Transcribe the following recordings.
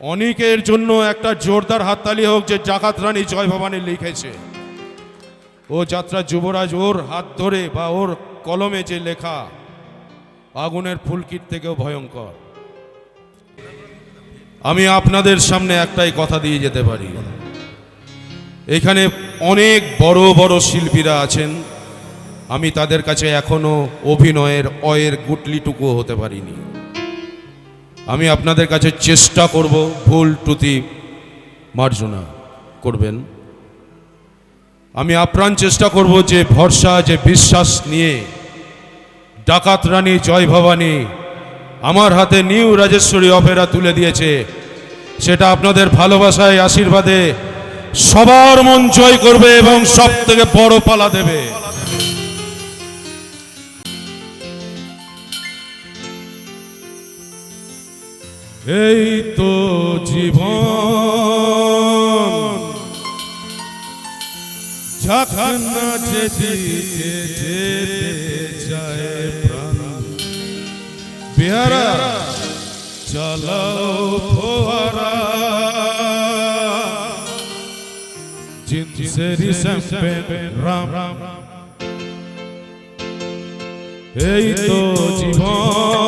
অনেকের জন্য একটা জোরদার হাততালি হোক যে জাকাত রানী জয় ভবানী লিখেছে। ও যাত্রা যুবরাজ, ওর হাত ধরে বা ওর কলমে যে লেখা, আগুনের ফুলকিট থেকেও ভয়ঙ্কর। আমি আপনাদের সামনে একটাই কথা দিয়ে যেতে পারি। এখানে অনেক বড় বড় শিল্পীরা আছেন। আমি তাদের কাছে এখনও অভিনয়ের অয়ের গুটলিটুকু হতে পারিনি। আমি আপনাদের কাছে চেষ্টা করব ভুল টুতি মার্জনা করবেন। আমি আপ্রাণ চেষ্টা করব যে ভরসা, যে বিশ্বাস নিয়ে ডাকাত রানী, জয় ভবানী আমার হাতে নিউ রাজেশ্বরী অপেরা তুলে দিয়েছে। সেটা আপনাদের ভালোবাসায়, আশীর্বাদে সবার মন জয় করবে এবং সব থেকে বড় পালা দেবে। এই তো জীবন। ঝাঁকানা যেদিকে যেতে বিহারা চালাও ফোয়ারা। রাম রাম। এই তো জীবন।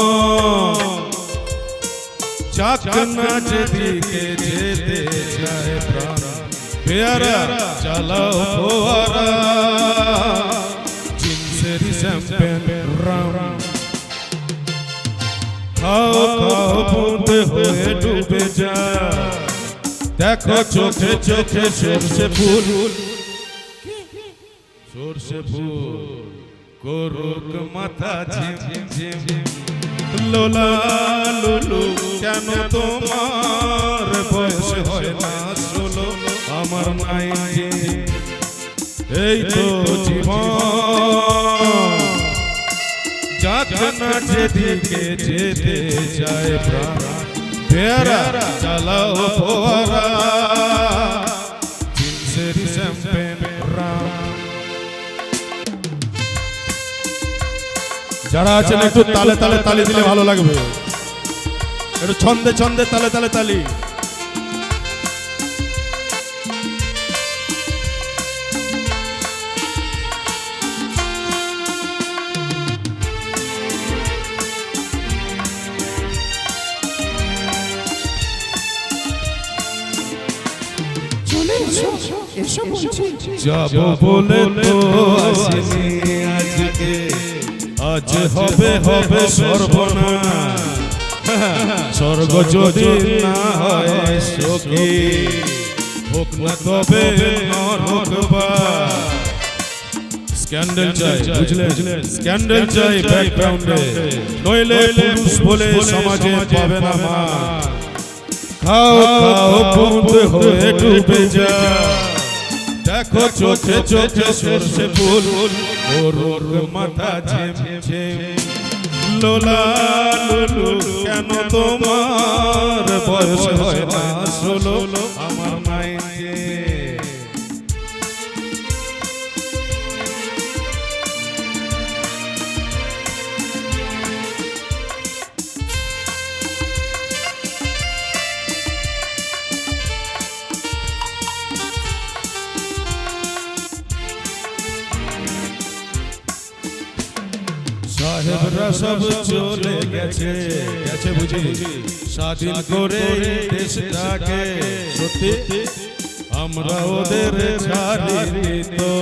চাকনা যেদিকে যেতে যায় প্রাণ। পেয়ারা চালাও ফোয়ারা। Gin sherry champagne rum. খাও খাও বুঁদে হয়ে ডুবে যা দেখো চোখে চোখে সরষে ফুল। সরষে ফুল করুক মাথা ঝিম ঝিম লোলা, লুলু কেন তোমার বয়স হয় না ষোলো আমার নাই এই তো জীবন। যাকনা যেদিকে যেতে যায় প্রাণ চালাও ফোয়ারা। যারা আছেন একটু তালে তালে তালি দিলে ভালো লাগবে। একটু ছন্দে ছন্দে তালে তালে তালি। যাব বলে তো আসিনি আজকে। আজ হবে হবে সর্বনাশ। স্বর্গ যদি না হয় সখী হোক না তবে স্ক্যান্ডেল চাই বুঝলেন স্ক্যান্ডেল চাই ব্যাকগ্রাউন্ডে নইলে পুরুষ বলে সমাজে পাবে না মান খাও খাও হয়ে ডুবে যা। দেখো চোখে চোখে সরষে ফুল। ওর মাথা ঝিম ঝিম লোলা লুলু কেন তোমার বয়স হয় না? ষোলো সাহেবরা সব চলে গেছে। গেছে বুঝি? স্বাধীন করে দেশটাকে। সত্যি? আমরা ওদের ছাড়িনি তো।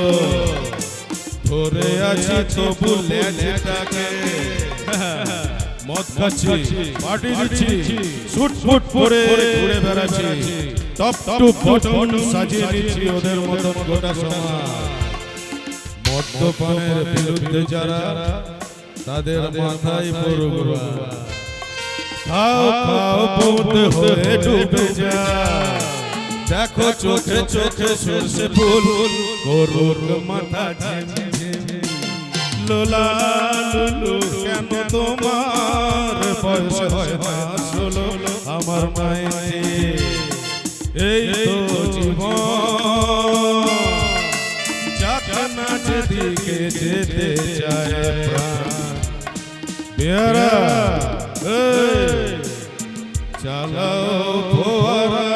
ধরে আছি তবু লেজটাকে। মদ খাচ্ছি পার্টি দিচ্ছি শুট ফুট পরে ঘুরে বেড়াচ্ছি। টপ টপ বটন সাজিয়ে নিচ্ছি ওদের মতন গোটা সমাজ। মদ্যপানের বিরুদ্ধে যারা তাদের মাথায় পড়ব খাও খাও হয়ে ডুবে যা দেখো চোখে চোখে সরষে ফুল। গরুর মাথা লোলা লুলু কেন তোমার বয়স হয় আমার মায়ের এই তো জীবন। যেতে চায় পেয়ারা। চালাও ফোয়ারা।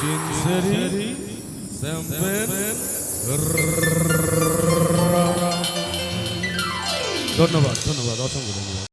চিনসেরি স্যাম্পেন ধন্যবাদ ধন্যবাদ অসংখ্য ধন্যবাদ।